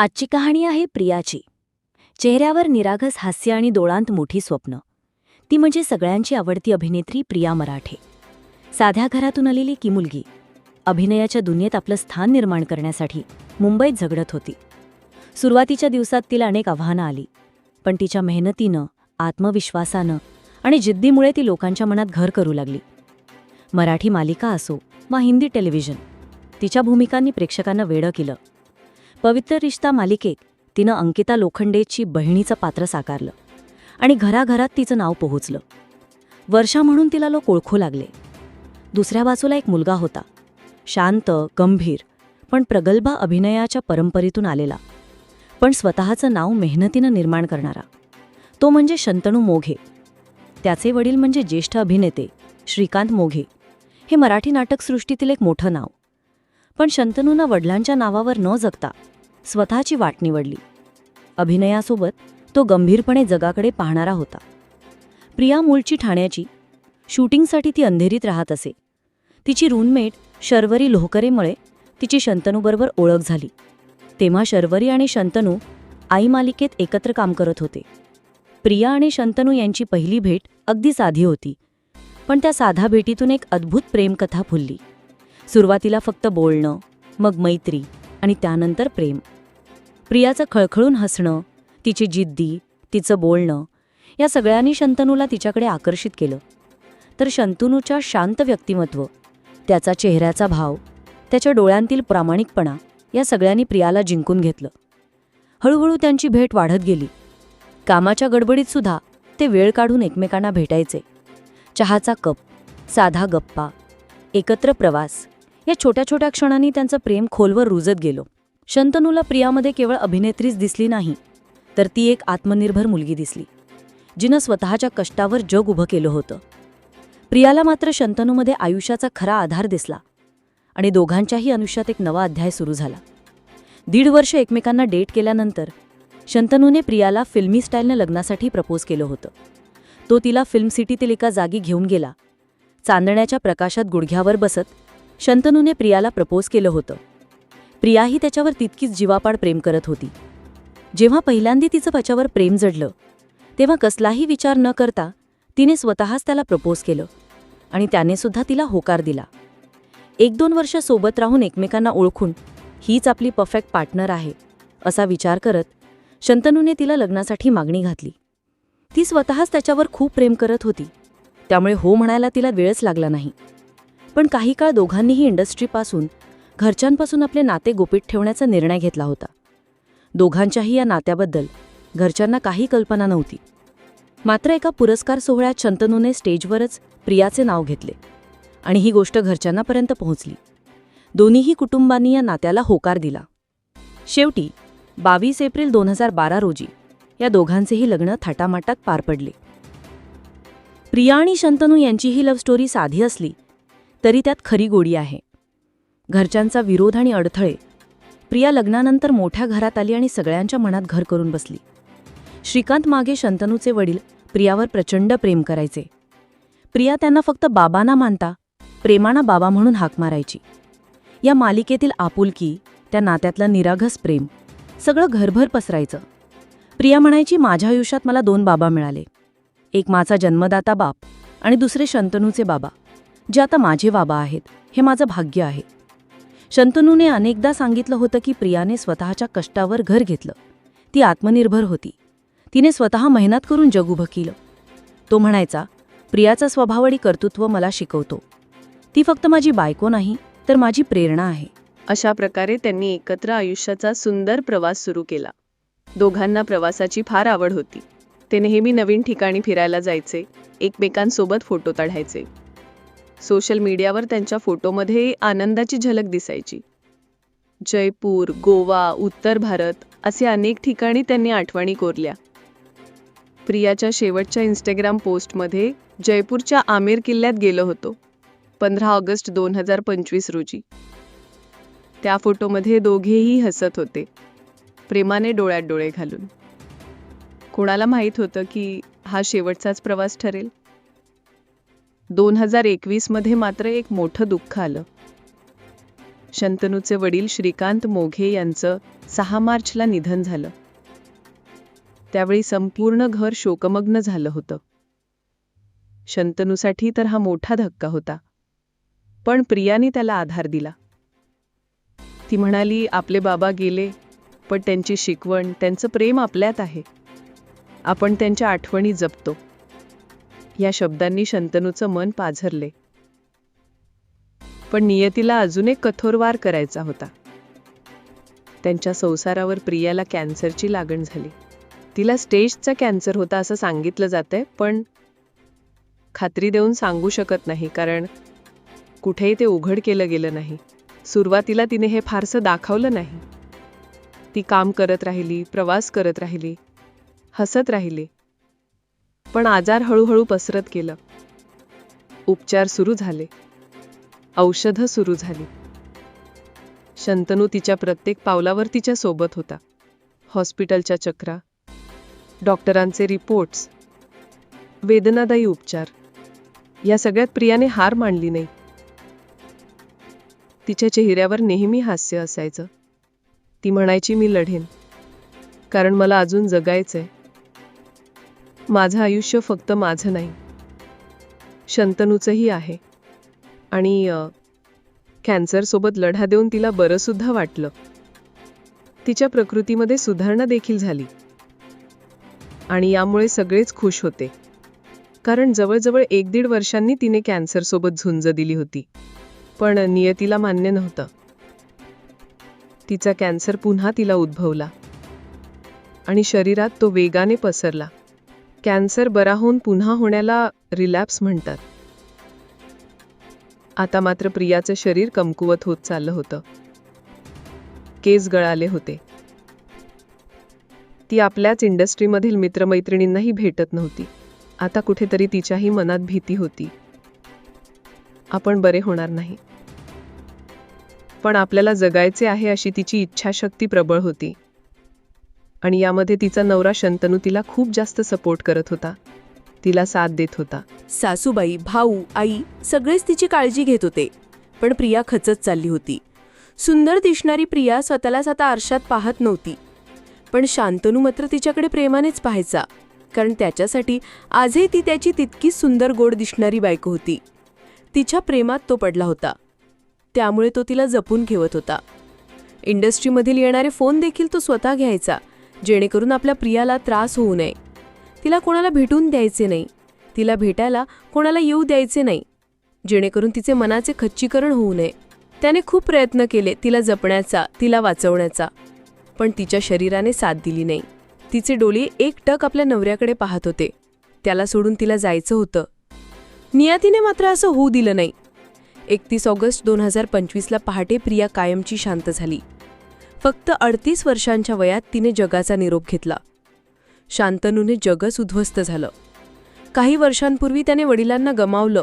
आजची कहाणी आहे प्रियाची. चेहऱ्यावर निरागस हास्य आणि डोळांत मोठी स्वप्न. ती म्हणजे सगळ्यांची आवडती अभिनेत्री प्रिया मराठे. साध्या घरातून आलेली की मुलगी. अभिनयाच्या दुनियेत आपलं स्थान निर्माण करण्यासाठी मुंबईत झगडत होती. सुरुवातीच्या दिवसात तिला अनेक आव्हानं आली. पण तिच्या मेहनतीनं आत्मविश्वासानं आणि जिद्दीमुळे ती लोकांच्या मनात घर करू लागली. मराठी मालिका असो वा हिंदी टेलिव्हिजन तिच्या भूमिकांनी प्रेक्षकांना वेडं केलं. पवित्र रिश्ता मालिकेत तिनं अंकिता लोखंडेची बहिणीचं पात्र साकारलं आणि घराघरात तिचं नाव पोहोचलं. वर्षा म्हणून तिला लोक ओळखू लागले. दुसऱ्या बाजूला एक मुलगा होता. शांत गंभीर पण प्रगल्भ अभिनयाच्या परंपरेतून आलेला. पण स्वतःचं नाव मेहनतीनं निर्माण करणारा. तो म्हणजे शंतनू मोघे. त्याचे वडील म्हणजे ज्येष्ठ अभिनेते श्रीकांत मोघे. हे मराठी नाटकसृष्टीतील एक मोठं नाव. पण शंतनूनं वडिलांच्या नावावर न जगता स्वतःची वाट निवडली. अभिनयासोबत तो गंभीरपणे जगाकडे पाहणारा होता. प्रिया मूळची ठाण्याची शूटिंगसाठी ती अंधेरीत राहत असे. तिची रूममेट शर्वरी लोहकरेमुळे तिची शंतनूबरोबर ओळख झाली. तेव्हा शर्वरी आणि शंतनू आई मालिकेत एकत्र काम करत होते. प्रिया आणि शंतनू यांची पहिली भेट अगदी साधी होती पण त्या साधा भेटीतून एक अद्भुत प्रेमकथा फुलली. सुरुवातीला फक्त बोलणं मग मैत्री आणि त्यानंतर प्रेम. प्रियाचं खळखळून हसणं तिची जिद्दी तिचं बोलणं या सगळ्यांनी शंतनूला तिच्याकडे आकर्षित केलं. तर शंतनूच्या शांत व्यक्तिमत्व त्याचा चेहऱ्याचा भाव त्याच्या डोळ्यांतील प्रामाणिकपणा या सगळ्यांनी प्रियाला जिंकून घेतलं. हळूहळू त्यांची भेट वाढत गेली. कामाच्या गडबडीत सुद्धा ते वेळ काढून एकमेकांना भेटायचे. चहाचा कप साधा गप्पा एकत्र प्रवास या छोट्या छोट्या क्षणांनी त्यांचं प्रेम खोलवर रुजत गेलो. शंतनूला प्रियामध्ये केवळ अभिनेत्रीच दिसली नाही तर ती एक आत्मनिर्भर मुलगी दिसली जिनं स्वतःच्या कष्टावर जग उभं केलं होतं. प्रियाला मात्र शंतनूमध्ये आयुष्याचा खरा आधार दिसला आणि दोघांच्याही आयुष्यात एक नवा अध्याय सुरू झाला. दीड वर्ष एकमेकांना डेट केल्यानंतर शंतनूने प्रियाला फिल्मी स्टाईलनं लग्नासाठी प्रपोज केलं होतं. तो तिला फिल्म सिटीतील एका जागी घेऊन गेला चांदण्याच्या प्रकाशात गुडघ्यावर बसत शंतनूने प्रियाला प्रपोज केलं होतं. प्रियाही त्याच्यावर तितकीच जीवापाड प्रेम करत होती. जेव्हा पहिल्यांदी तिचं त्याच्यावर प्रेम जडलं तेव्हा कसलाही विचार न करता तिने स्वतःच त्याला प्रपोज केलं आणि त्याने सुद्धा तिला होकार दिला. एक दोन वर्ष सोबत राहून एकमेकांना ओळखून हीच आपली परफेक्ट पार्टनर आहे असा विचार करत शंतनूने तिला लग्नासाठी मागणी घातली. ती स्वतःच त्याच्यावर खूप प्रेम करत होती. त्यामुळे हो म्हणायला तिला वेळच लागला नाही. पण काही काळ दोघांनीही इंडस्ट्रीपासून घरच्यांपासून आपले नाते गोपीत ठेवण्याचा निर्णय घेतला होता. दोघांच्याही या नात्याबद्दल घरच्यांना काही कल्पना नव्हती. मात्र एका पुरस्कार सोहळ्यात शंतनूने स्टेजवरच प्रियाचे नाव घेतले आणि ही गोष्ट घरच्यांनापर्यंत पोहोचली. दोन्हीही कुटुंबांनी या नात्याला होकार दिला. शेवटी बावीस एप्रिल दोन हजार बारा रोजी या दोघांचेही लग्न थाटामाटात पार पडले. प्रिया आणि शंतनू यांची ही लव्ह स्टोरी साधी असली तरी त्यात खरी गोडी आहे. घरच्यांचा विरोध आणि अडथळे. प्रिया लग्नानंतर मोठ्या घरात आली आणि सगळ्यांच्या मनात घर करून बसली. श्रीकांत मागे शंतनूचे वडील प्रियावर प्रचंड प्रेम करायचे. प्रिया त्यांना फक्त बाबांना मानता प्रेमाना बाबा म्हणून हाक मारायची. या मालिकेतील आपुलकी त्या नात्यातलं निराघस प्रेम सगळं घरभर पसरायचं. प्रिया म्हणायची माझ्या आयुष्यात मला दोन बाबा मिळाले. एक माझा जन्मदाता बाप आणि दुसरे शंतनूचे बाबा. जे आता माझे बाबा आहेत हे माझं भाग्य आहे. शंतनूने अनेकदा सांगितलं होतं की प्रियाने स्वतःच्या कष्टावर घर घेतलं. ती आत्मनिर्भर होती. तिने स्वतः मेहनत करून जग उभं केलं. तो म्हणायचा प्रियाचा स्वभाव आणि कर्तृत्व मला शिकवतो. ती फक्त माझी बायको नाही तर माझी प्रेरणा आहे. अशा प्रकारे त्यांनी एकत्र आयुष्याचा सुंदर प्रवास सुरू केला. दोघांना प्रवासाची फार आवड होती. ते नेहमी नवीन ठिकाणी फिरायला जायचे एकमेकांसोबत फोटो काढायचे. सोशल मीडियावर त्यांच्या फोटोमध्ये आनंदाची झलक दिसायची. जयपूर गोवा उत्तर भारत असे अनेक ठिकाणी त्यांनी आठवणी कोरल्या. प्रियाच्या शेवटच्या इंस्टाग्राम पोस्टमध्ये जयपूरच्या आमेर किल्ल्यात गेलो होतो पंधरा ऑगस्ट दोन हजार पंचवीस रोजी. त्या फोटोमध्ये दोघेही हसत होते प्रेमाने डोळ्यात डोळे घालून. कोणाला माहीत होतं की हा शेवटचाच प्रवास ठरेल? दोन हजार एकवीसमध्ये मात्र एक मोठं दुःख आलं. शंतनूचे वडील श्रीकांत मोघे यांचं सहा मार्चला निधन झालं. त्यावेळी संपूर्ण घर शोकमग्न झालं होतं. शंतनूसाठी तर हा मोठा धक्का होता. पण प्रियाने त्याला आधार दिला. ती म्हणाली आपले बाबा गेले पण त्यांची शिकवण त्यांचं प्रेम आपल्यात आहे. आपण त्यांच्या आठवणी जपतो. या शब्दांनी शंतनूचं मन पाझरले. पण नियतीला अजून एक कठोर वार करायचा होता. त्यांच्या संसारावर प्रियाला कॅन्सरची लागण झाली. तिला स्टेजचा कॅन्सर होता असं सांगितलं जातंय पण खात्री देऊन सांगू शकत नाही कारण कुठेही ते उघड केलं गेलं नाही. सुरुवातीला तिने हे फारसं दाखवलं नाही. ती काम करत राहिली प्रवास करत राहिली हसत राहिली. पण आजार हळूहळू पसरत गेलं. उपचार सुरू झाले. औषधं सुरू झाली. शंतनू तिच्या प्रत्येक पावलावर तिच्या सोबत होता. हॉस्पिटलच्या चक्रा डॉक्टरांचे रिपोर्ट्स वेदनादायी उपचार. या सगळ्यात प्रियाने हार मानली नाही. तिच्या चेहऱ्यावर नेहमी हास्य असायचं. ती म्हणायची मी लढेन. कारण मला अजून जगायचंय. माझं आयुष्य फक्त माझं नाही. शंतनूचंही आहे. आणि कॅन्सरसोबत लढा देऊन तिला बरंसुद्धा वाटलं. तिच्या प्रकृतीमध्ये सुधारणा देखील झाली. आणि यामुळे सगळेच खुश होते. कारण जवळजवळ एक दीड वर्षांनी तिने कॅन्सरसोबत झुंज दिली होती. पण नियतीला मान्य नव्हतं. तिचा कॅन्सर पुन्हा तिला उद्भवला. आणि शरीरात तो वेगाने पसरला. कॅन्सर बरा होऊन पुन्हा होण्याला रिलॅप्स म्हणतात. आता मात्र प्रियाचं शरीर कमकुवत होत चाललं होतं. केस गळाले होते. ती आपल्याच इंडस्ट्रीमधील मित्रमैत्रिणींनाही भेटत नव्हती. आता कुठेतरी तिच्याही मनात भीती होती. आपण बरे होणार नाही. पण आपल्याला जगायचे आहे अशी तिची इच्छाशक्ती प्रबळ होती. आणि यामध्ये तिचा नवरा शंतनू तिला खूप जास्त सपोर्ट करत होता. तिला साथ देत होता. सासूबाई भाऊ आई सगळेच तिची काळजी घेत होते पण प्रिया खचत चालली होती. सुंदर दिसणारी प्रिया स्वतःलाच आता आरशात पाहत नव्हती. पण शांतनू मात्र तिच्याकडे प्रेमानेच पाहायचा कारण त्याच्यासाठी आजही ती त्याची तितकीच सुंदर गोड दिसणारी बायको होती. तिच्या प्रेमात तो पडला होता. त्यामुळे तो तिला जपून ठेवत होता. इंडस्ट्रीमधील येणारे फोन देखील तो स्वतः घ्यायचा. जेणेकरून आपल्या प्रियाला त्रास होऊ नये. तिला कोणाला भेटून द्यायचे नाही. तिला भेटायला कोणाला येऊ द्यायचे नाही. जेणेकरून तिचे मनाचे खच्चीकरण होऊ नये. त्याने खूप प्रयत्न केले तिला जपण्याचा तिला वाचवण्याचा. पण तिच्या शरीराने साथ दिली नाही. तिचे डोळे एकटक आपल्या नवऱ्याकडे पाहत होते. त्याला सोडून तिला जायचं होतं. नियातीने मात्र असं होऊ दिलं नाही. एकतीस ऑगस्ट दोन हजार पंचवीसला पहाटे प्रिया कायमची शांत झाली. फक्त अडतीस वर्षांच्या वयात तिने जगाचा निरोप घेतला. शांतनूने जगच उद्ध्वस्त झालं. काही वर्षांपूर्वी त्याने वडिलांना गमावलं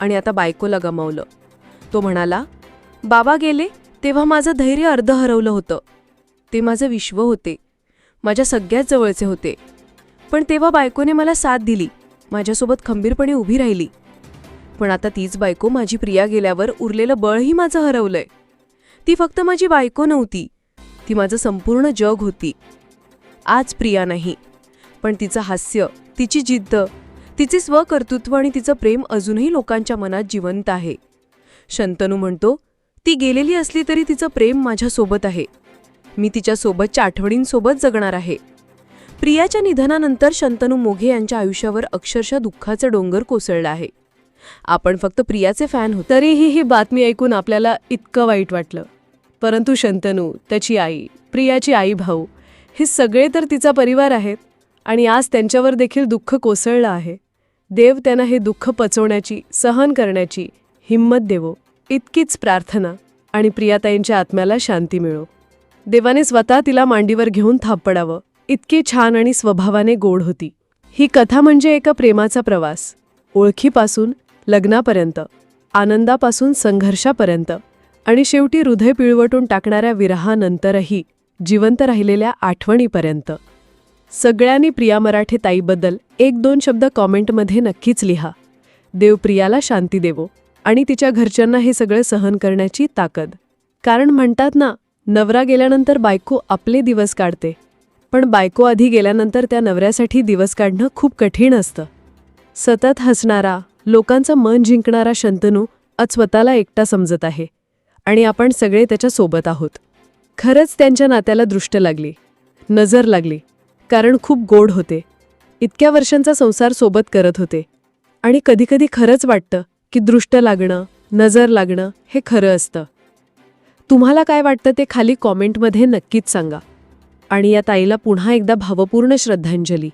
आणि आता बायकोला गमावलं. तो म्हणाला बाबा गेले तेव्हा माझं धैर्य अर्ध हरवलं होतं. ते माझं विश्व होते. माझ्या सगळ्यात जवळचे होते. पण तेव्हा बायकोने मला साथ दिली. माझ्यासोबत खंबीरपणे उभी राहिली. पण आता तीच बायको माझी प्रिया गेल्यावर उरलेलं बळही माझं हरवलंय. ती फक्त माझी बायको नव्हती. ती माझं संपूर्ण जग होती. आज प्रिया नाही पण तिचं हास्य तिची जिद्द तिचे स्वकर्तृत्व आणि तिचं प्रेम अजूनही लोकांच्या मनात जिवंत आहे. शंतनू म्हणतो ती गेलेली असली तरी तिचं प्रेम माझ्यासोबत आहे. मी तिच्यासोबतच्या आठवणींसोबत जगणार आहे. प्रियाच्या निधनानंतर शंतनू मोघे यांच्या आयुष्यावर अक्षरशः दुःखाचं डोंगर कोसळलं आहे. आपण फक्त प्रियाचे फॅन होतो. तरीही ही बातमी ऐकून आपल्याला इतकं वाईट वाटलं. परंतु शंतनू त्याची आई प्रियाची आई भाऊ हे सगळे तर तिचा परिवार आहेत आणि आज त्यांच्यावर देखील दुःख कोसळलं आहे. देव त्यांना हे दुःख पचवण्याची सहन करण्याची हिंमत देवो. इतकीच प्रार्थना आणि प्रियाताईंच्या आत्म्याला शांती मिळो. देवाने स्वतः तिला मांडीवर घेऊन थापडावं इतकी छान आणि स्वभावाने गोड होती. ही कथा म्हणजे एका प्रेमाचा प्रवास. ओळखीपासून लग्नापर्यंत आनंदापासून संघर्षापर्यंत. आणि शेवटी हृदय पिळवटून टाकणाऱ्या विरहानंतरही जिवंत राहिलेल्या आठवणीपर्यंत. सगळ्यांनी प्रिया मराठे ताईबद्दल एक दोन शब्द कॉमेंटमध्ये नक्कीच लिहा. देव प्रियाला शांती देवो आणि तिच्या घरच्यांना हे सगळं सहन करण्याची ताकद. कारण म्हणतात ना नवरा गेल्यानंतर बायको आपले दिवस काढते. पण बायको आधी गेल्यानंतर त्या नवऱ्यासाठी दिवस काढणं खूप कठीण असतं. सतत हसणारा लोकांचं मन जिंकणारा शंतनू आज स्वतःला एकटा समजत आहे. आणि आपण सगळे त्याच्यासोबत आहोत. खरंच त्यांच्या नात्याला दृष्ट लागली. नजर लागली. कारण खूप गोड होते. इतक्या वर्षांचा संसार सोबत करत होते. आणि कधीकधी खरंच वाटतं की दृष्ट लागणं नजर लागणं हे खरं असतं. तुम्हाला काय वाटतं ते खाली कॉमेंटमध्ये नक्कीच सांगा. आणि या ताईला पुन्हा एकदा भावपूर्ण श्रद्धांजली.